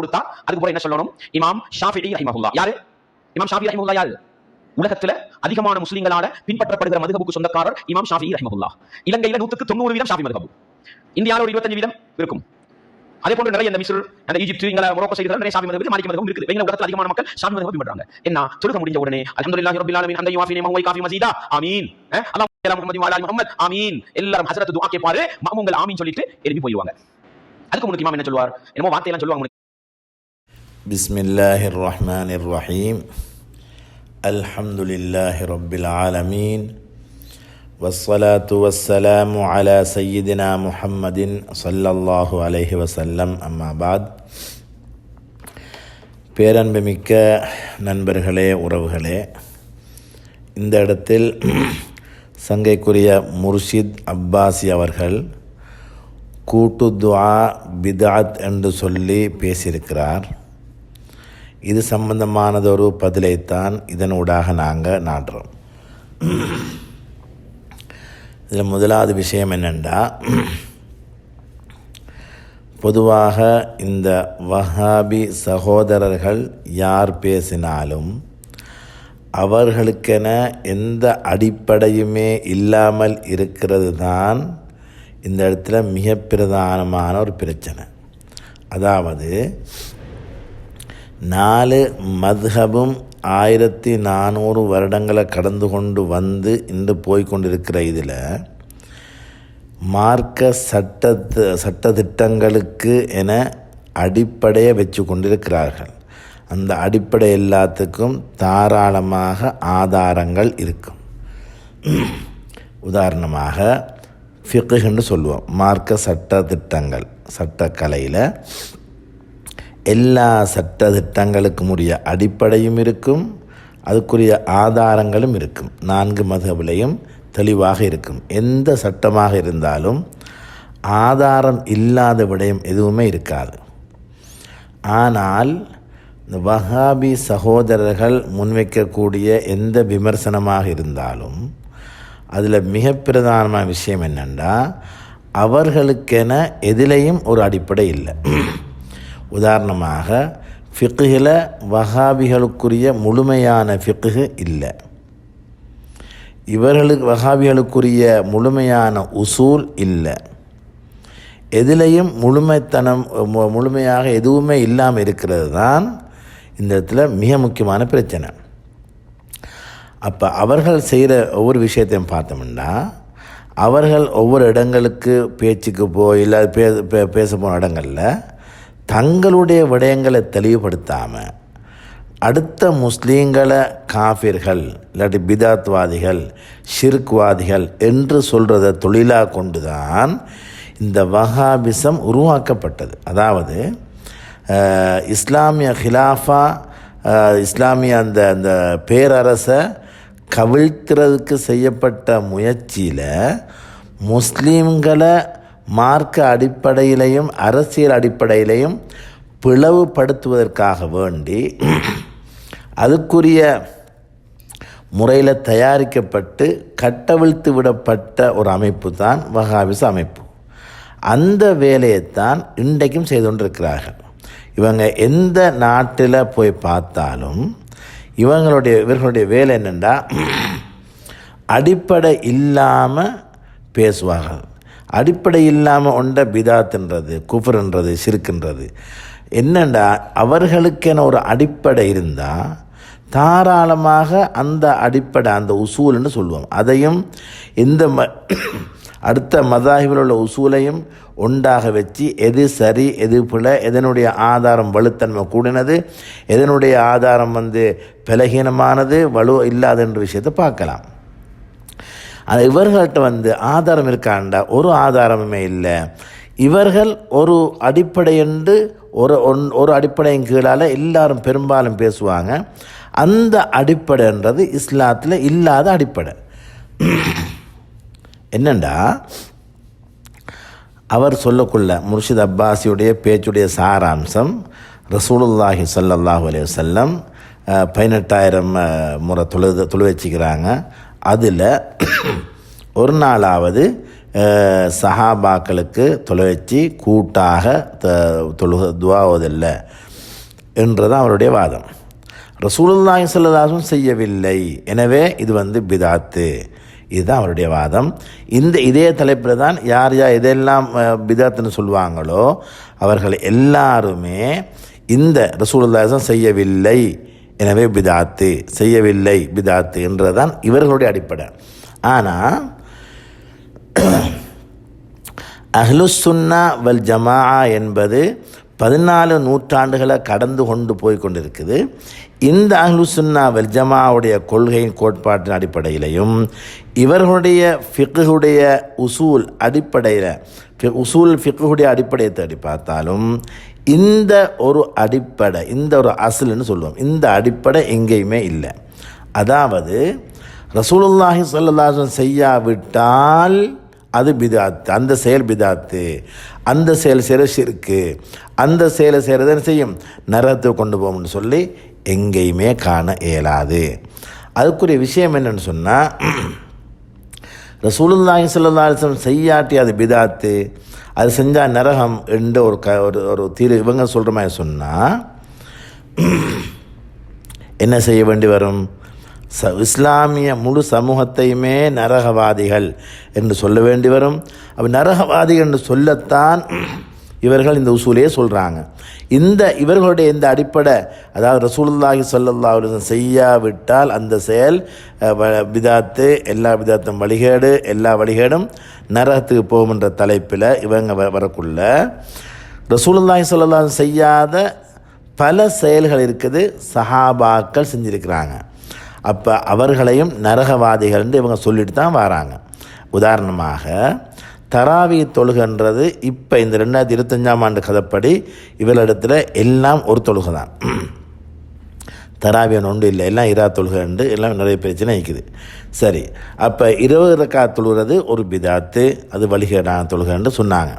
கொடுத்தா அதுக்கு என்ன சொல்லணும்? இமாம் ஷாஃபிடி ரஹிமஹுல்லா. யாரு? இமாம் ஷாஃபி ரஹிமஹுல்லா யாரு? உலகத்துல அதிகமான முஸ்லிம்களால பின்பற்றப்படுகிற மதுகபுக்கு சொந்தக்காரர் இமாம் ஷாஃபி ரஹிமஹுல்லா. இலங்கையில நூத்துக்கு தொண்ணூறு வீதம் ஷாஃபி மதுகபு. இந்தியாவில் ஒரு இருபத்தஞ்சு வீதம் இருக்கும். அதே போன்று நிறைய இந்த மிஸ்ர் அந்த ஈஜிப்ட் இங்கே மொரோக்கோ சைடுல நிறைய சாமி மதம் மாலிக் மதம் இருக்குது. எங்க உலகத்தில் அதிகமான மக்கள் சாமி மதம் பின்பற்றாங்க. என்ன? தொழுக முடிஞ்ச உடனே அல்ஹம்துலில்லாஹி ரப்பில் ஆலமீன் அந்த யுவாஃபி நிமா காஃபி மசீதா. ஆமீன். அல்லாஹ் அலா முஹம்மதி வஅலா முஹம்மத். ஆமீன். எல்லாரும் ஹஸரத் துஆ கேட்பாரு மாமுங்கள் ஆமீன் சொல்லிட்டு எழுப்பி போயிடுவாங்க. அதுக்கு முன்னாடி இமாம் என்ன சொல்லுவார்? என்னமோ வார்த்தையெல்லாம் சொல்லுவாங்க بسم الله الرحمن الرحيم الحمد لله رب العالمين والصلاة والسلام على سيدنا محمد صلى الله عليه وسلم أما بعد பேரன்புமிக்க நண்பர்களே உறவுகளே இந்த இடத்தில் சங்கைக்குரிய முர்ஷித் அப்பாசி அவர்கள் கூட்டு துஆ பிதாத் என்று சொல்லி பேசியிருக்கிறார் இது சம்பந்தமானதொரு பதிலைத்தான் இதனூடாக நாங்கள் நாடுறோம். இதில் முதலாவது விஷயம் என்னென்னா பொதுவாக இந்த வஹாபி சகோதரர்கள் யார் பேசினாலும் அவர்களுக்கென எந்த அடிப்படையுமே இல்லாமல் இருக்கிறது தான் இந்த இடத்துல மிக பிரதானமான ஒரு பிரச்சனை. அதாவது நாலு மத்ஹபும் ஆயிரத்தி நானூறு வருடங்களை கடந்து கொண்டு வந்து இன்று போய்கொண்டிருக்கிற இதில் மார்க்க சட்ட சட்டத்திட்டங்களுக்கு என அடிப்படையை வச்சு கொண்டிருக்கிறார்கள். அந்த அடிப்படை எல்லாத்துக்கும் தாராளமாக ஆதாரங்கள் இருக்கும். உதாரணமாக ஃபிக்குன்னு சொல்லுவோம். மார்க்க சட்ட திட்டங்கள் சட்டக்கலையில் எல்லா சட்ட திட்டங்களுக்கும் உரிய அடிப்படையும் இருக்கும். அதுக்குரிய ஆதாரங்களும் இருக்கும். நான்கு மதவிலையும் தெளிவாக இருக்கும். எந்த சட்டமாக இருந்தாலும் ஆதாரம் இல்லாத விடயம் எதுவுமே இருக்காது. ஆனால் இந்த வஹாபி சகோதரர்கள் முன்வைக்கக்கூடிய எந்த விமர்சனமாக இருந்தாலும் அதில் மிக பிரதானமான விஷயம் என்னென்னா அவர்களுக்கென எதிலையும் ஒரு அடிப்படை இல்லை. உதாரணமாக ஃபிக்குகில் வஹாபிகளுக்குரிய முழுமையான ஃபிக்குகு இல்லை. இவர்களுக்கு வகாபிகளுக்குரிய முழுமையான உசூல் இல்லை. எதிலையும் முழுமைத்தனம் மு- முழுமையாக எதுவுமே இல்லாமல் இருக்கிறது தான் இந்த இடத்துல மிக முக்கியமான பிரச்சனை. அப்போ அவர்கள் செய்கிற ஒவ்வொரு விஷயத்தையும் பார்த்தோம்னா அவர்கள் ஒவ்வொரு இடங்களுக்கு பேச்சுக்கு போய் இல்லை பே- பேச போன இடங்களில் தங்களுடைய விடயங்களை தெளிவுபடுத்தாமல் அடுத்த முஸ்லீம்களை காஃபிர்கள் இல்லாட்டி பிதாத்வாதிகள் ஷிர்க்வாதிகள் என்று சொல்கிறத தொழிலாக கொண்டு தான் இந்த வஹாபிசம் உருவாக்கப்பட்டது. அதாவது இஸ்லாமிய ஹிலாஃபா இஸ்லாமிய அந்த அந்த பேரரசை கவிழ்த்துறதுக்கு செய்யப்பட்ட முயற்சியில் முஸ்லீம்களை மார்க்க அடிப்படையிலையும் அரசியல் அடிப்படையிலையும் பிளவுபடுத்துவதற்காக வேண்டி அதுக்குரிய முறையில் தயாரிக்கப்பட்டு கட்டவிழ்த்து விடப்பட்ட ஒரு அமைப்பு தான் வஹாபிஸ் அமைப்பு. அந்த வேலையைத்தான் இன்றைக்கும் செய்து கொண்டிருக்கிறார்கள். இவங்க எந்த நாட்டில் போய் பார்த்தாலும் இவங்களுடைய இவர்களுடைய வேலை என்னென்னா அடிப்படை இல்லாமல் பேசுவார்கள். அடிப்படை இல்லாமல் ஒன்ற பிதாத்துன்றது குஃபர்ன்றது சிறுக்குன்றது. என்னண்டா அவர்களுக்கென ஒரு அடிப்படை இருந்தால் தாராளமாக அந்த அடிப்படை அந்த உசூல்னு சொல்லுவோம். அதையும் இந்த ம அடுத்த மதாகிவில் உள்ள உசூலையும் ஒன்றாக வச்சு எது சரி எது பிழை எதனுடைய ஆதாரம் வலுத்தன்மை கூடினது எதனுடைய ஆதாரம் வந்து பலகீனமானது வலு இல்லாதன்ற விஷயத்தை பார்க்கலாம். அது இவர்கள்ட்ட வந்து ஆதாரம் இருக்காண்டா? ஒரு ஆதாரமுமே இல்லை. இவர்கள் ஒரு அடிப்படை என்று ஒரு ஒன்- ஒரு அடிப்படையின் கீழால் எல்லாரும் பெரும்பாலும் பேசுவாங்க. அந்த அடிப்படைன்றது இஸ்லாத்தில் இல்லாத அடிப்படை. என்னண்டா? அவர் சொல்லக்குள்ள முர்ஷித் அப்பாஸியுடைய பேச்சுடைய சாராம்சம் ரசூலுல்லாஹி சல்லாஹூ அலைஹி வஸல்லம் பதினெட்டாயிரம் முறை தொழு தொழு வச்சுக்கிறாங்க அதில் ஒரு நாளாவது சஹாபாக்களுக்கு தொலைச்சி கூட்டாக த தொழுக துவாவதில்லை என்றதான் அவருடைய வாதம். ரசூலுல்லாஹி ஸல்லல்லாஹு செய்யவில்லை. எனவே இது வந்து பிதாத்து. இதுதான் அவருடைய வாதம். இந்த இதே தலைப்பில் தான் யார் யார் எதெல்லாம் பிதாத்துன்னு சொல்லுவாங்களோ அவர்கள் எல்லாருமே இந்த ரசூலுல்லாசம் செய்யவில்லை. எனவே பிதாத்து செய்யவில்லை பிதாத்து என்றதான் இவர்களுடைய அடிப்படை. ஆனால் அஹ்லுசுன்னா வல் ஜமா என்பது பதினாலு நூற்றாண்டுகளை கடந்து கொண்டு போய் கொண்டிருக்குது. இந்த அஹ்லுசுன்னா வல் ஜமாவுடைய கொள்கையின் கோட்பாட்டின் அடிப்படையிலையும் இவர்களுடைய ஃபிக்குடைய உசூல் அடிப்படையில் ஃபி- உசூல் ஃபிக்குடைய அடிப்படையை தேடி பார்த்தாலும் இந்த ஒரு அடிப்படை இந்த ஒரு அசலுன்னு சொல்லுவோம். இந்த அடிப்படை எங்கேயுமே இல்லை. அதாவது ரசூலுல்லாஹி சொல்லலாசன் செய்யாவிட்டால் அது பிதாத்து அந்த செயல் பிதாத்து அந்த செயல் செய்கிற ஷிர்க்கு அந்த செயலை செய்கிறது என்ன செய்யும்? நரகத்தை கொண்டு போகும்னு சொல்லி எங்கேயுமே காண இயலாது. அதுக்குரிய விஷயம் என்னன்னு சொன்னால் ரசூலுல்லாஹி ஸல்லல்லாஹு செய்யாட்டி அது பிதாத்து அது செஞ்சால் நரகம் என்ற ஒரு க ஒரு ஒரு தீர் இவங்க சொல்கிற மாதிரி சொன்னால் என்ன செய்ய வேண்டி வரும்? ச இஸ்லாமிய முழு சமூகத்தையுமே நரகவாதிகள் என்று சொல்ல வேண்டி வரும். அப்போ நரகவாதிகள் என்று சொல்லத்தான் இவர்கள் இந்த உசூலையே சொல்கிறாங்க இந்த இவர்களுடைய இந்த அடிப்படை அதாவது ரசூலுல்லாஹி சொல்லல்லா செய்யாவிட்டால் அந்த செயல் விதாத்து வ- எல்லா விதாத்தும் வழிகேடு எல்லா வழிகேடும் நரகத்துக்கு போகும் என்ற தலைப்பில் இவங்க வ- வரக்குள்ள ரசூலுல்லாஹி சொல்லல்லா செய்யாத பல செயல்கள் இருக்குது சஹாபாக்கள் செஞ்சிருக்கிறாங்க. அப்போ அவர்களையும் நரகவாதிகள் இவங்க சொல்லிட்டு தான் வராங்க. உதாரணமாக தராவி தொழுகன்றது இப்போ இந்த ரெண்டாயிரத்தி இருபத்தஞ்சாம் ஆண்டு கதைப்படி இவர்களிடத்தில் எல்லாம் ஒரு தொழுகை தான் தராவியன் ஒன்று இல்லை எல்லாம் இரா தொழுகண்டு எல்லாம் நிறைய பிரச்சனை இருக்குது. சரி அப்போ இருபது ரக்கா தொழுகிறது ஒரு பிதாத்து அது வழிகேடான தொழுகன்னு சொன்னாங்க.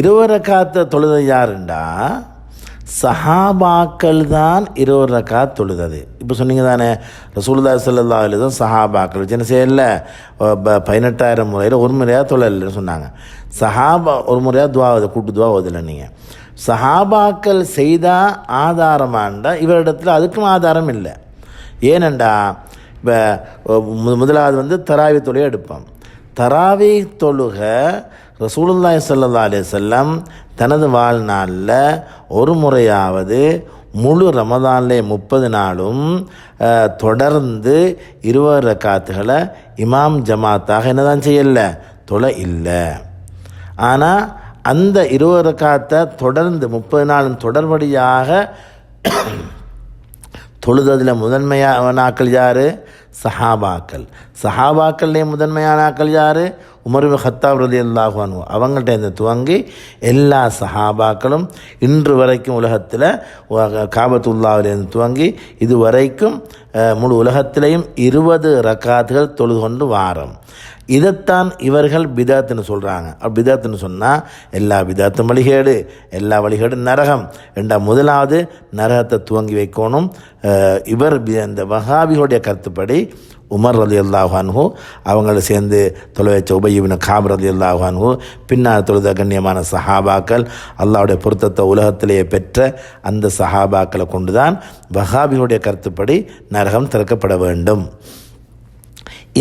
இருபது ரக்காத்த தொழுது யாருண்டா? சஹாபாக்கள் தான் இருபது ரக்கா தொழுதது. இப்போ சொன்னீங்க தானே ரசூலுல்லா சல்லா தான் சஹாபாக்கள். சின்ன செயலில் பதினெட்டாயிரம் முறையில் ஒரு முறையாக தொழலன்னு சொன்னாங்க. சஹாபா ஒரு முறையாக துவாவது கூட்டு துவா ஓதில்லை நீங்கள் சஹாபாக்கள் செய்தால் ஆதாரமாண்டா இவரிடத்தில் அதுக்கும் ஆதாரம் இல்லை. ஏனண்டா இப்போ முதலாவது வந்து தராவி தொழிலை எடுப்போம். தராவி தொழுக ரசூலுல்லாய் சல்லா அலைஹி செல்லம் தனது வாழ்நாளில் ஒரு முறையாவது முழு ரமதான்லே முப்பது நாளும் தொடர்ந்து இருவர் ரக்காத்துகளை இமாம் ஜமாத்தாக என்னதான் செய்யல? தொலை இல்லை. ஆனால் அந்த இருவர் ரக்காத்தை தொடர்ந்து முப்பது நாளும் தொடர்படியாக தொழுததில் முதன்மையான நாக்கள் யார்? சஹாபாக்கள். சஹாபாக்கள்லேயே முதன்மையான ஆக்கள் யார்? உமர்வு ஹத்தாப் ரதி அல்லாஹானு அவங்கள்ட்ட இருந்து துவங்கி எல்லா சஹாபாக்களும் இன்று வரைக்கும் உலகத்தில் காபத்துல்லாவிலேருந்து துவங்கி இது வரைக்கும் முழு உலகத்திலையும் இருபது ரக்காத்துகள் தொழுது கொண்டு வாரம் இதைத்தான் இவர்கள் பிதாத்துன்னு சொல்கிறாங்க பிதாத்துன்னு சொன்னால் எல்லா பிதாத்தும் வழிகேடு எல்லா வழிகேடும் நரகம் ரெண்டா முதலாவது நரகத்தை துவங்கி வைக்கணும் இவர் இந்த வகாபிகளுடைய கருத்துப்படி உமர் ரலி அல்லாஹான்ஹூ அவங்கள சேர்ந்து தொலை வச்ச உபயிபின் காப் ரலி அல்லாஹான்ஹூ பின்னால் தொழுத கண்ணியமான சஹாபாக்கள் அல்லாவுடைய பொருத்தத்தை உலகத்திலேயே பெற்ற அந்த சஹாபாக்களை கொண்டு தான் வஹாபிகளுடைய கருத்துப்படி நரகம் திறக்கப்பட வேண்டும்.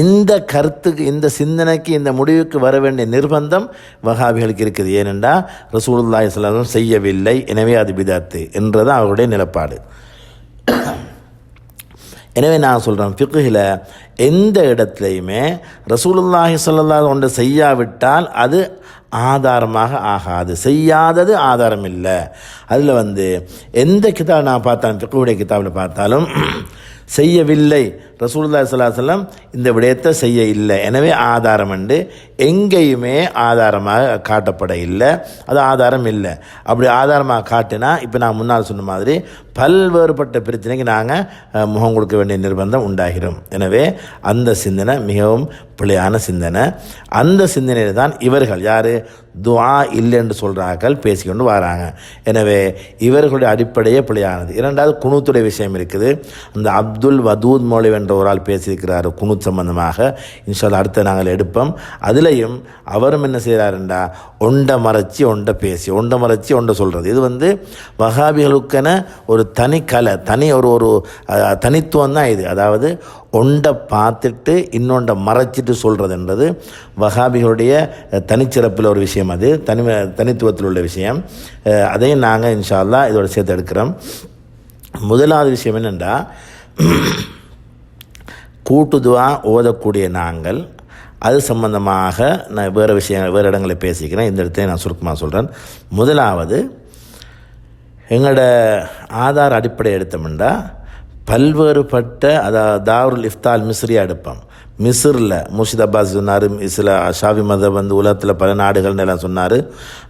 இந்த கருத்துக்கு இந்த சிந்தனைக்கு இந்த முடிவுக்கு வர வேண்டிய நிர்பந்தம் வகாபிகளுக்கு இருக்குது. ஏனென்றால் ரசூலுல்லாய் ஸல்லல்லாஹு செய்யவில்லை. எனவே அது பிதாத்து என்றது அவருடைய நிலப்பாடு. எனவே நான் சொல்கிறேன் ஃபிக்குகில் எந்த இடத்துலையுமே ரசூலுல்லாஹி சொல்லல்லாத ஒன்று செய்யாவிட்டால் அது ஆதாரமாக ஆகாது. செய்யாதது ஆதாரம் இல்லை. அதில் வந்து எந்த கிதாப் நான் பார்த்தாலும் ஃபிக்குடைய கிதாபில் பார்த்தாலும் செய்யவில்லை. ரசூல்லா ஸல்லல்லாஹு இந்த விடயத்தை செய்ய இல்லை. எனவே ஆதாரம் உண்டு. எங்கேயுமே ஆதாரமாக காட்டப்பட இல்லை. அது ஆதாரம் இல்லை. அப்படி ஆதாரமாக காட்டினா இப்போ நான் முன்னால் சொன்ன மாதிரி பல்வேறுபட்ட பிரச்சனைக்கு நாங்கள் முகம் கொடுக்க வேண்டிய நிர்பந்தம் உண்டாகிறோம் எனவே அந்த சிந்தனை மிகவும் பிழையான சிந்தனை. அந்த சிந்தனையில் தான் இவர்கள் யார்? துவா இல்லைன்னு சொல்கிறார்கள் பேசிக்கொண்டு வராங்க. எனவே இவர்களுடைய அடிப்படையே பிழையானது. இரண்டாவது குணூத்துடைய விஷயம் இருக்குது. அந்த அப்துல் வதூத் மௌலிவ் என்ற ஒரு ஆள் பேசியிருக்கிறார் குனூத் சம்பந்தமாக. இன்ஷால் அடுத்து நாங்கள் எடுப்போம். அதுலேயும் அவரும் என்ன செய்கிறாருண்டா ஒண்டை மறைச்சி ஒண்டை பேசி ஒண்டை மறைச்சி ஒண்டை சொல்கிறது இது வந்து வகாபிகளுக்கென ஒரு தனி கலை தனி ஒரு ஒரு தனித்துவம் தான் இது. அதாவது ஒண்டை பார்த்துட்டு இன்னொண்டை மறைச்சிட்டு சொல்கிறதுன்றது வகாபிகளுடைய தனிச்சிறப்பில் ஒரு விஷயம் அது தனி தனித்துவத்தில் உள்ள விஷயம். அதையும் நாங்கள் இன்ஷால்லா இதோட சேர்த்து எடுக்கிறோம். முதலாவது விஷயம் என்னென்னா கூட்டுதுவா ஓதக்கூடிய நாங்கள் அது சம்பந்தமாக நான் வேறு விஷயம் வேறு இடங்களை பேசிக்கிறேன். இந்த இடத்தையும் நான் சுருக்கமாக சொல்கிறேன் முதலாவது எங்களோட ஆதார் அடிப்படை எடுத்தோம்னா பல்வேறுபட்ட அதாவது தாருல் இஃப்தால் மிஸ்ரியா எடுப்போம். மிஸ்ரில் முர்ஷித் அப்பாஸ் சொன்னார் இஸ்ல ஷாஃபி மதம் வந்து உலகத்தில் பல நாடுகள்னு எல்லாம் சொன்னார்.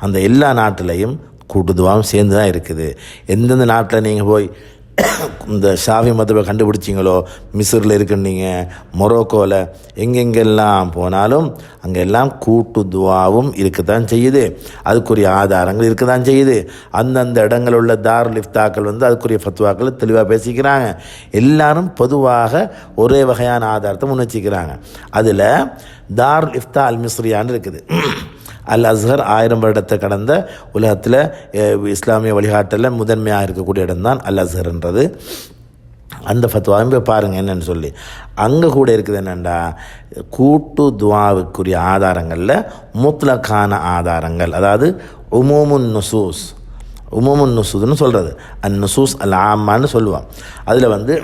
அந்த எல்லா நாட்டிலையும் கூட்டுதுவாவும் சேர்ந்து தான் இருக்குது. எந்தெந்த நாட்டில் நீங்கள் போய் இந்த ஷாவி மதவை கண்டுபிடிச்சிங்களோ? மிஸ்ரில் இருக்குன்னீங்க. மொரோக்கோவில் எங்கெங்கெல்லாம் போனாலும் அங்கெல்லாம் கூட்டு துவாவும் இருக்கத்தான் செய்யுது. அதுக்குரிய ஆதாரங்கள் இருக்க தான் செய்யுது. அந்தந்த இடங்களில் உள்ள தார் லிஃப்தாக்கள் வந்து அதுக்குரிய ஃபத்வாக்களை தெளிவாக பேசிக்கிறாங்க. எல்லாரும் பொதுவாக ஒரே வகையான ஆதாரத்தை முன்னெச்சிக்கிறாங்க அதில் தார் இஃப்தா அல் மிஸ்ரியான்னு இருக்குது. அல் அஸ்ஹர் ஆயிரம் வருடத்தை கடந்த உலகத்தில் இஸ்லாமிய வழிகாட்டலில் முதன்மையாக இருக்கக்கூடிய இடம்தான் அல் அஸ்ஹர்ன்றது அந்த ஃபத்வாவும் போய் பாருங்கள் என்னன்னு சொல்லி. அங்கே கூட இருக்குது என்னென்னா கூட்டு துவாவுக்குரிய ஆதாரங்களில் முத்லக்கான ஆதாரங்கள். அதாவது உமோமுன் நுசூஸ். உமோமுன் நுசூதுன்னு சொல்கிறது அந் நுசூஸ் அல் ஆமான்னு சொல்லுவான் அதில் வந்து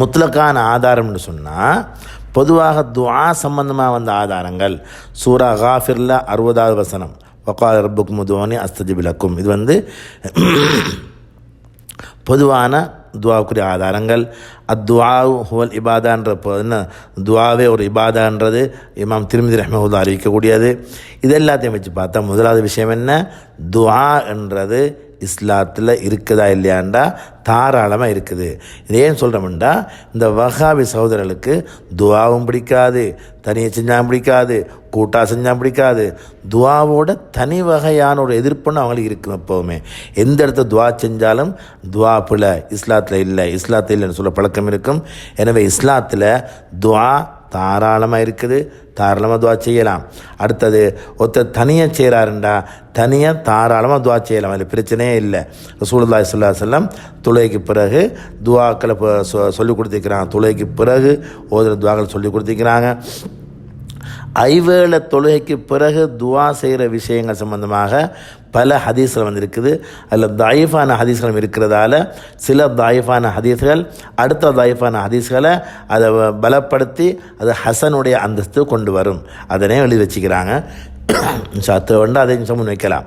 முத்லக்கான ஆதாரம்னு சொன்னால் பொதுவாக துஆ சம்பந்தமாக வந்த ஆதாரங்கள். சூரா காஃபிர்ல அறுபதாவது வசனம். வக்கால் ரப்புக் முதுவானி அஸ்தஜிபிலக்கும் இது வந்து பொதுவான துவாவுக்குரிய ஆதாரங்கள். அத்வா ஹுவல் இபாதான்ற என்ன? துவாவே ஒரு இபாதான்றது. இமாம் திருமதி ரஹ்மஹுல்லா அறிவிக்கக்கூடியது. இது எல்லாத்தையும் வச்சு பார்த்தா முதலாவது விஷயம் என்ன? துவா என்றது இஸ்லாத்தில் இருக்குதா இல்லையாண்டா? தாராளமாக இருக்குது. இது ஏன் சொல்கிறோம்டா இந்த வஹாபி சகோதரர்களுக்கு துவாவும் பிடிக்காது தனியை செஞ்சால் பிடிக்காது கூட்டா செஞ்சால் பிடிக்காது. துவாவோட தனி வகையான ஒரு எதிர்ப்புன்னு அவங்களுக்கு இருக்கும் எப்போவுமே. எந்த இடத்துல துவா செஞ்சாலும் துவா பிழை இஸ்லாத்தில் இல்லை இஸ்லாத்தில் இல்லைன்னு சொல்ல பழக்கம் இருக்கும். எனவே இஸ்லாத்தில் துவா தாராளமாக இருக்குது. தாராளமாக துவா செய்யலாம். அடுத்தது ஒருத்தர் தனியாக செய்கிறாருண்டா தனியாக தாராளமாக துவா செய்யலாம். அதில் பிரச்சனையே இல்லை. ரசூலுல்லாஹி சொல்லா செல்லம் துளைக்கு பிறகு துவாக்களை இப்போ சொ- சொல்லிக் கொடுத்துக்கிறாங்க துளைக்கு பிறகு ஓதுற துவாக்களை சொல்லி கொடுத்துக்கிறாங்க. ஐவேளை தொழுகைக்கு பிறகு துவா செய்கிற விஷயங்கள் சம்பந்தமாக பல ஹதீஸ்கள் வந்திருக்குது. அதில் தாயிஃபான ஹதீஸ்களும் இருக்கிறதால சில தாயிஃபான ஹதீஸ்கள் அடுத்த தாயிஃபான ஹதீஸ்களை அதை பலப்படுத்தி அது ஹசனுடைய அந்தஸ்து கொண்டு வரும். அதனே எழுதி வச்சுக்கிறாங்க. சத்து வந்து அதை முன் வைக்கலாம்.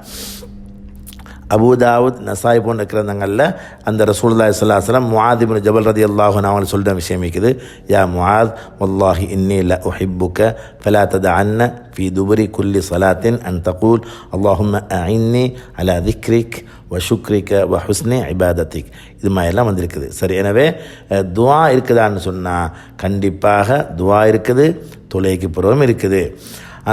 அபுதாவுத் நசாய் போன்ற கிரந்தங்களில் அந்த ரசூல்லா இஸ்லாஸ்லாம் அலைஹி வஸல்லம் ரதி இப்னு ஜபல் அவன் அன்ஹு அவங்க விஷயம் இருக்குது. யா முஆத் வல்லாஹி இன்னி ஒஹிப்புக்க ஃபலாத்தத அன்ன ஃபி ஃபீ துபரி குல்லி சலாத்தின் அன் தகூல் அல்லாஹும் அஇன்னி அலா திக்ரிக் வ ஷுக்ரிக்க வ ஹுஸ்னி இபாதத்திக். இது மாதிரிலாம் வந்திருக்குது. சரி எனவே துவா இருக்குதான்னு சொன்னால் கண்டிப்பாக துவா இருக்குது தொலைக்கு பிறகும் இருக்குது.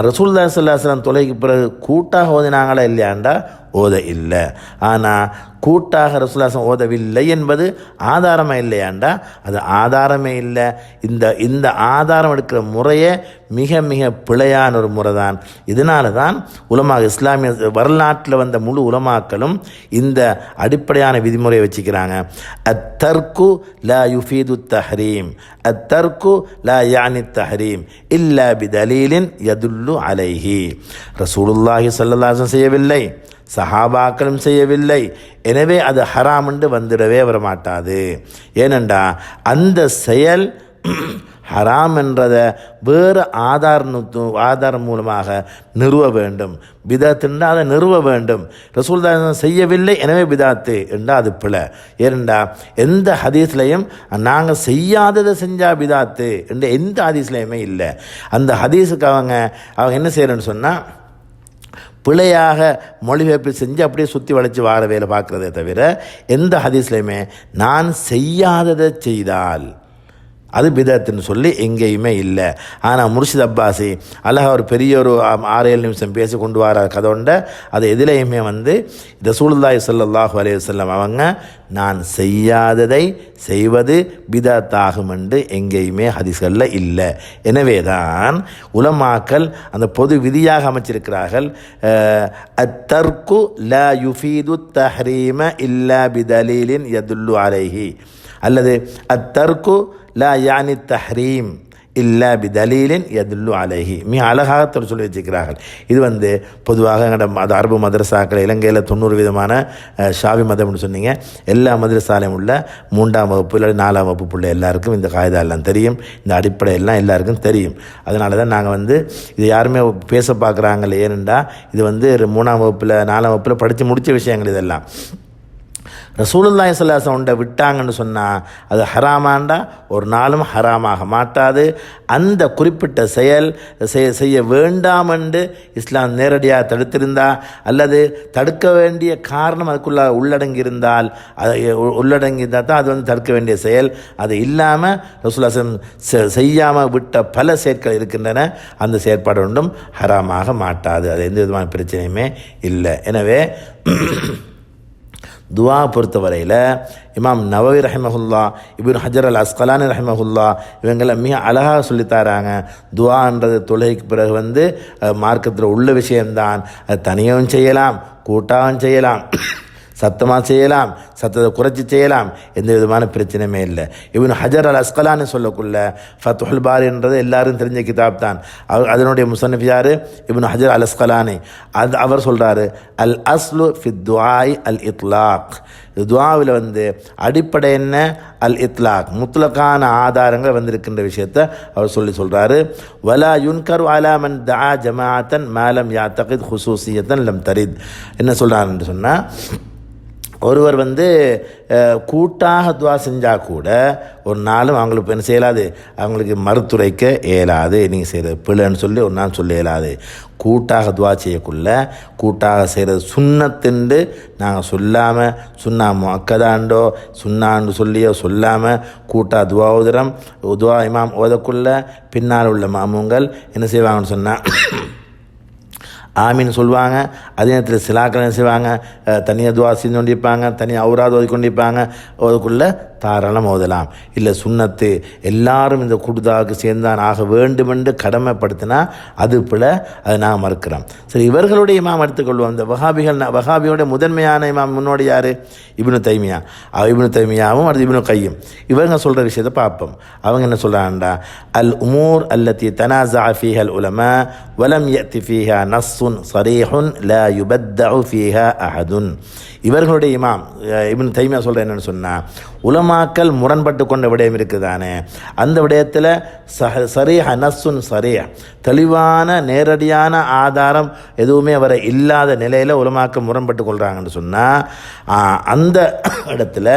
ரசூல்லா சல்லாஹலம் தொலைக்கு பிறகு கூட்டாக ஓதினாங்களா இல்லையாண்டா? ஓத இல்லை ஆனால் கூட்டாக ரசூல்லாசம் ஓதவில்லை என்பது ஆதாரமே இல்லையாண்டா? அது ஆதாரமே இல்லை. இந்த இந்த ஆதாரம் எடுக்கிற முறையே மிக மிக பிழையான ஒரு முறை தான் இதனால தான் உலமா இஸ்லாமிய வரலாற்றில் வந்த முழு உலமாக்களும் இந்த அடிப்படையான விதிமுறையை வச்சுக்கிறாங்க. அத்தர்கு லா யுஃபீது தஹரீம். அத்தர்கு லா யானி தஹரீம். இல்லா பிதலீலின் யதுல்லு அலைஹி. ரசூலுல்லாஹி சல்லாசம் செய்யவில்லை. சஹாபாக்களும் செய்யவில்லை. எனவே அது ஹராம் என்று வந்துடவே வரமாட்டாது. ஏனென்றா அந்த செயல் ஹராம் என்றதை வேறு ஆதார் ஆதாரம் மூலமாக நிறுவ வேண்டும். பிதாத்துண்டா அதை நிறுவ வேண்டும். ரசூல்தான் செய்யவில்லை எனவே பிதாத்து என்றால் அது பிழை. ஏனெண்டா எந்த ஹதீஸ்லையும் நாங்கள் செய்யாததை செஞ்சால் பிதாத்து என்ற எந்த ஹதீஸ்லையுமே இல்லை. அந்த ஹதீஸுக்கு அவங்க அவங்க என்ன செய்கிறேன்னு சொன்னால் பிழையாக மொழிபெயர்ப்பு செஞ்சு அப்படியே சுற்றி வளைச்சி வார வேலை பார்க்குறதே தவிர எந்த ஹதீஸ்லையுமே நான் செய்யாததை செய்தால் அது பிதத்துன்னு சொல்லி எங்கேயுமே இல்லை. ஆனால் முர்ஷித் அப்பாசி அழகாக ஒரு பெரிய ஒரு ஆறு ஏழு நிமிஷம் பேசி கொண்டு வர கதோண்ட அது எதிலையுமே வந்து இந்த சூழ்தாய் ஸல்லல்லாஹு அலைஹி செல்லம் அவங்க நான் செய்யாததை செய்வது பிதத்தாகும் என்று எங்கேயுமே ஹதிசல்ல இல்லை. எனவே தான் உலமாக்கள் அந்த பொது விதியாக அமைச்சிருக்கிறார்கள் அத்தர்கு அத்தர்க்கு யுஃபீது தஹ்ரீம இல்லா பிதலீலின் யதுல்லு அலைஹி. அல்லது அத்தர்க்கு லா யானி தஹ்ரீம் இல்லா பிதலீலின் யதுல்லு அலைஹி மிக அழகாக சொல்லி வச்சுக்கிறார்கள் இது வந்து பொதுவாக எங்களோட மத அரபு மதரசாக்கள் இலங்கையில் தொண்ணூறு விதமான ஷாவி மதம்னு சொன்னீங்க. எல்லா மதரசாலையும் உள்ள மூன்றாம் வகுப்பு இல்லை நாலாம் வகுப்பு உள்ள எல்லாருக்கும் இந்த காய்தா எல்லாம் தெரியும். இந்த அடிப்படை எல்லாம் எல்லாருக்கும் தெரியும். அதனால தான் நாங்கள் வந்து இது யாருமே பேச பார்க்குறாங்களே ஏனென்றால் இது வந்து ஒரு மூணாம் வகுப்பில் நாலாம் வகுப்பில் படித்து முடித்த விஷயங்கள் இதெல்லாம். ரசூலுல்லாய் ஸல்லல்லாஹு உண்டை விட்டாங்கன்னு சொன்னால் அது ஹராமாண்டா? ஒரு நாளும் ஹராமாக மாட்டாது. அந்த குறிப்பிட்ட செயல் செய்ய செய்ய வேண்டாம் என்று இஸ்லாம் நேரடியாக தடுத்திருந்தா அல்லது தடுக்க வேண்டிய காரணம் அதுக்குள்ள உள்ளடங்கி இருந்தால் அதை உள்ளடங்கி இருந்தால் தான் அது வந்து தடுக்க வேண்டிய செயல். அது இல்லாமல் ரசூல்லாசன் செய்யாமல் விட்ட பல செயற்கள் இருக்கின்றன. அந்த செயற்பாடு ஒன்றும் ஹராமாக மாட்டாது. அது எந்த விதமான பிரச்சனையுமே இல்லை. எனவே துவா பொறுத்தவரையில் இமாம் நவவி ரஹிமஹுல்லா இபின் ஹஜர் அல் அஸ்கலானி ரஹிமஹுல்லா இவங்கெல்லாம் மிக அழகாக சொல்லித்தாராங்க துவான்றது தொழுகைக்கு பிறகு வந்து மார்க்கத்தில் உள்ள விஷயம்தான். அது தனியாகவும் செய்யலாம் கூட்டாகவும் செய்யலாம். சத்தமாக செய்யலாம் சத்தத்தை குறைச்சி செய்யலாம் எந்த விதமான பிரச்சனையுமே இல்லை. இவன் ஹஜர் அல் அஸ்கலான்னு சொல்லக்குள்ள ஃபத்துல் பாரின்றது எல்லாரும் தெரிஞ்ச கிதாப் தான். அவர் அதனுடைய முசன்னிஃப் யார்? இவன் ஹஜர் அல் அஸ்கலானி அது அவர் சொல்கிறாரு அல் அஸ்லு ஃபித் அல் இத்லாக் துவாவில் வந்து அடிப்படை என்ன? அல் இத்லாக் முத்லக்கான ஆதாரங்கள் வந்திருக்கின்ற விஷயத்தை அவர் சொல்லி சொல்கிறாரு வலா யுன்கர் அலாமன் தா ஜமாத்தன் மேலம் யாத்தகித் ஹுசூசியத்தன் லம் தரித். என்ன சொல்கிறாருன்னு சொன்னால் ஒருவர் வந்து கூட்டாக துவா செஞ்சால் கூட ஒரு நாளும் அவங்களுக்கு என்ன செய்யலாது? அவங்களுக்கு மறுத்துரைக்க இயலாது. நீங்கள் செய்கிறது பிள்ளைன்னு சொல்லி ஒரு நாள் சொல்ல இயலாது. கூட்டாக துவா செய்யக்குள்ள கூட்டாக செய்கிறது சுண்ணத்துண்டு நாங்கள் சொல்லாமல் சுண்ணா அக்கதாண்டோ சுண்ணாண்டு சொல்லியோ சொல்லாமல் கூட்டா துவா ஓதுறோம் துவா இமாம் ஓதக்குள்ள பின்னால் உள்ள மாமுங்கள் என்ன செய்வாங்கன்னு சொன்னால் ஆமின்னு சொல்லுவாங்க அதே நேரத்தில் சிலாக்கள் செய்வாங்க? தனியாக துவா செஞ்சு கொண்டிருப்பாங்க தனியாக அவுராது ஓதி கொண்டிருப்பாங்க அதுக்குள்ளே தாராளம் ஓதலாம். இல்லை சுண்ணத்து எல்லாரும் இந்த குடுதாவுக்கு சேர்ந்தான் ஆக வேண்டுமென்று கடமைப்படுத்தினா அது பிழை அதை நாம் மறுக்கிறோம். சரி இவர்களுடைய இமாம் எடுத்துக்கொள்வோம். இந்த வகாபிகள் வஹாபியோடைய முதன்மையான இமாம் முன்னோடி யார்? இப்னு தைமியா. அவ இப்னு தைமியாவும் அடுத்து இப்னு கையும். இவங்க சொல்கிற விஷயத்தை பார்ப்போம். அவங்க என்ன சொல்கிறாங்கடா அல் உமூர் அல்லத்தி தனாசா ஃபீஹல் உலம வலம் யத்தி ஃபீஹா நஸ்ஸுன் சரீஹுன் ல யுபத்தஉ ஃபீஹா அஹதுன். இவர்களுடைய இமாம் அஹ், இப்னு தைமியா சொல்கிற என்னன்னு சொன்னால் உலமாக்கல் முரண்பட்டு கொண்ட விடயம் இருக்குதானே? அந்த விடயத்தில் சஹ சரியா நசுன் சரியா தெளிவான நேரடியான ஆதாரம் எதுவுமே வர இல்லாத நிலையில் உலமாக்கல் முரண்பட்டு கொள்கிறாங்கன்னு சொன்னால் அந்த இடத்துல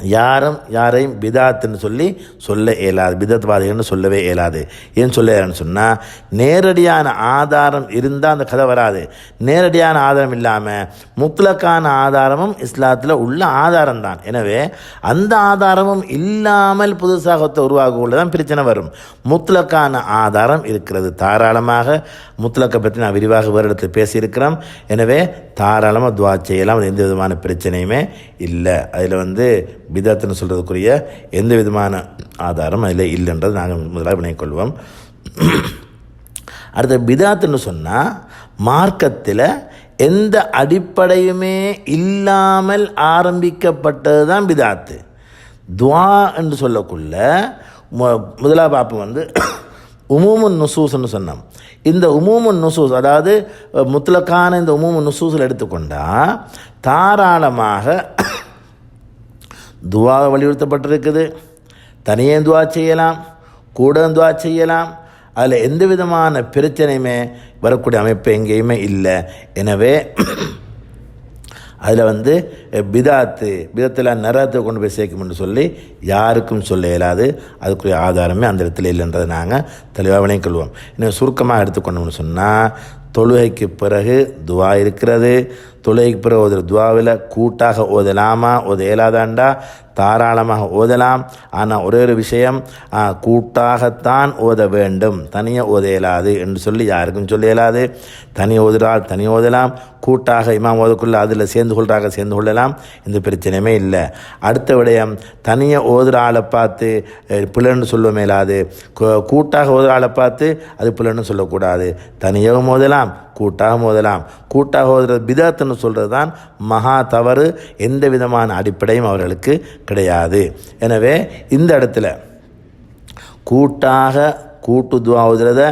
யாரும் யாரையும் பிதாத்துன்னு சொல்லி சொல்ல இயலாது. பிதத்வாதிகள்னு சொல்லவே இயலாது. ஏன் சொல்ல இயலாதுன்னு சொன்னால் நேரடியான ஆதாரம் இருந்தால் அந்த கதை வராது. நேரடியான ஆதாரம் இல்லாமல் முக்லக்கான ஆதாரமும் இஸ்லாத்தில் உள்ள ஆதாரம் தான் எனவே அந்த ஆதாரமும் இல்லாமல் புதுசாக உருவாக தான் பிரச்சனை வரும். முத்லக்கான ஆதாரம் இருக்கிறது. தாராளமாக முத்லக்கை பற்றி நான் விரிவாக வேறு இடத்துல பேசியிருக்கிறோம் எனவே தாராளமாக துவா செய்யலாம். அது எந்த விதமான பிரச்சனையுமே இல்லை. அதில் வந்து பிதத்துன்னு சொல்கிறதுக்குரிய எந்த விதமான ஆதாரம் அதில் இல்லைன்றது நாங்கள் முதலாக வினைக்கொள்வோம் அடுத்த பிதாத்துன்னு சொன்னால் மார்க்கத்தில் எந்த அடிப்படையுமே இல்லாமல் ஆரம்பிக்கப்பட்டது தான் பிதாத்து. துவா என்று சொல்லக்குள்ள மு- முதலாக பார்ப்போம் வந்து உமூமுன் நுசூஸ்னு சொன்னோம். இந்த உமூமுன் நுசூஸ் அதாவது அஹ், முத்லக்கான இந்த உமூமுன் நுசூஸில் எடுத்துக்கொண்டால் தாராளமாக துவா வலியுறுத்தப்பட்டிருக்குது. தனியே துவா செய்யலாம் கூட துவா செய்யலாம். அதில் எந்த விதமான பிரச்சனையுமே வரக்கூடிய அமைப்பு எங்கேயுமே இல்லை. எனவே அதில் வந்து பிதாத்து பிதத்தில் நரகத்தை கொண்டு போய் சேர்க்கும்னு சொல்லி யாருக்கும் சொல்ல இயலாது. அதுக்குரிய ஆதாரமே அந்த இடத்துல இல்லைன்றதை நாங்கள் தெளிவாக வினைக்கொள்வோம் இன்னும் சுருக்கமாக எடுத்துக்கொண்டோம்னு சொன்னால் தொழுகைக்கு பிறகு துவா இருக்கிறது தொலைக்கு பிறகு ஓதுற துவாவில் கூட்டாக ஓதலாமா? ஓத இயலாதாண்டா? தாராளமாக ஓதலாம். ஆனால் ஒரே ஒரு விஷயம் கூட்டாகத்தான் ஓத வேண்டும். தனியாக ஓத இயலாது என்று சொல்லி யாருக்கும் சொல்ல இயலாது. தனி ஓதுறால் தனி ஓதலாம். கூட்டாக இமாம் ஓதக்குள்ள அதில் சேர்ந்து கொள்றாக சேர்ந்து கொள்ளலாம். இந்த பிரச்சனையுமே இல்லை. அடுத்த விடயம் தனியாக ஓதுற ஆளை பார்த்து பிள்ளைன்னு சொல்ல மேலாது. கூட்டாக ஓதுற ஆளை பார்த்து அது பிள்ளைன்னு சொல்லக்கூடாது. தனியாகவும் ஓதலாம். கூட்டாக ஓதலாம் கூட்டாக ஓதுறது பிதாத்துன்னு சொல்கிறது தான் மகா தவறு. எந்த விதமான அடிப்படையும் அவர்களுக்கு கிடையாது. எனவே இந்த இடத்துல கூட்டாக கூட்டு துவா ஓதுறத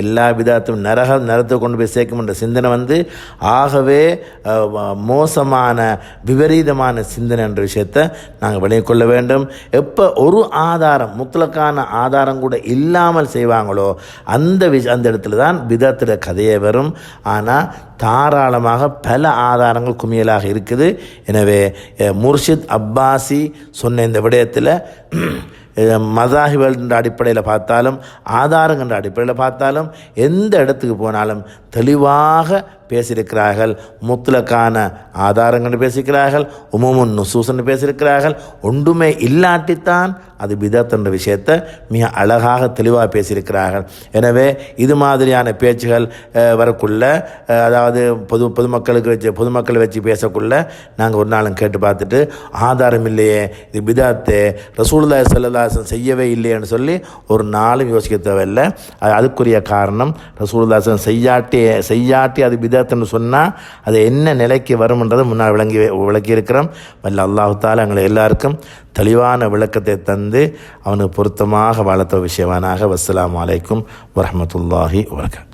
எல்லா விதாத்தும் நரக நரத்தை கொண்டு போய் சேர்க்கும் என்ற சிந்தனை வந்து ஆகவே மோசமான விபரீதமான சிந்தனை என்ற விஷயத்தை நாங்கள் விளங்கிக் கொள்ள வேண்டும். எப்போ ஒரு ஆதாரம் முத்தலக்கான ஆதாரம் கூட இல்லாமல் செய்வாங்களோ அந்த விஷ அந்த இடத்துல தான் பிதத்துட கதையே வரும். ஆனால் தாராளமாக பல ஆதாரங்கள் குமியலாக இருக்குது. எனவே முர்ஷித் அப்பாசி சொன்ன இந்த விடயத்தில் மதாஹிவல் என்ற அடிப்படையில் பார்த்தாலும் ஆதாரம் என்ற அடிப்படையில் பார்த்தாலும் எந்த இடத்துக்கு போனாலும் தெளிவாக பேசியிருக்கிறார்கள். முத்துலக்கான ஆதாரங்கள் பேசியிருக்கிறார்கள். உமுமுன் நுசூசன் பேசியிருக்கிறார்கள். ஒன்றுமே இல்லாட்டித்தான் அது பிதத் என்ற விஷயத்தை மிக அழகாக தெளிவாக பேசியிருக்கிறார்கள். எனவே இது மாதிரியான பேச்சுகள் வரக்குள்ள அதாவது பொது பொதுமக்களுக்கு வச்சு பொதுமக்களை வச்சு பேசக்குள்ள நாங்கள் ஒரு நாளும் கேட்டு பார்த்துட்டு ஆதாரம் இல்லையே இது பிதாத்தே ரசூல்லா சல்லாசன் செய்யவே இல்லையேன்னு சொல்லி ஒரு நாளும் யோசிக்க தேவையில்லை. அது அதுக்குரிய காரணம் ரசூலுல்லாஹி செய்யாட்டி செய்யாட்டி அது விதத்துன்னு சொன்னால் அது என்ன நிலைக்கு வரும்ன்றதை முன்னால் விளங்கி விளக்கியிருக்கிறோம். வல்ல அல்லாஹு எங்களை எல்லாருக்கும் தெளிவான விளக்கத்தை தந்து அவனுக்கு பொருத்தமாக வளர்த்த விஷயவானாக. வஸ்லாம் அலைக்கும் வரமத்துல்லாஹி வபரகாத்துஹு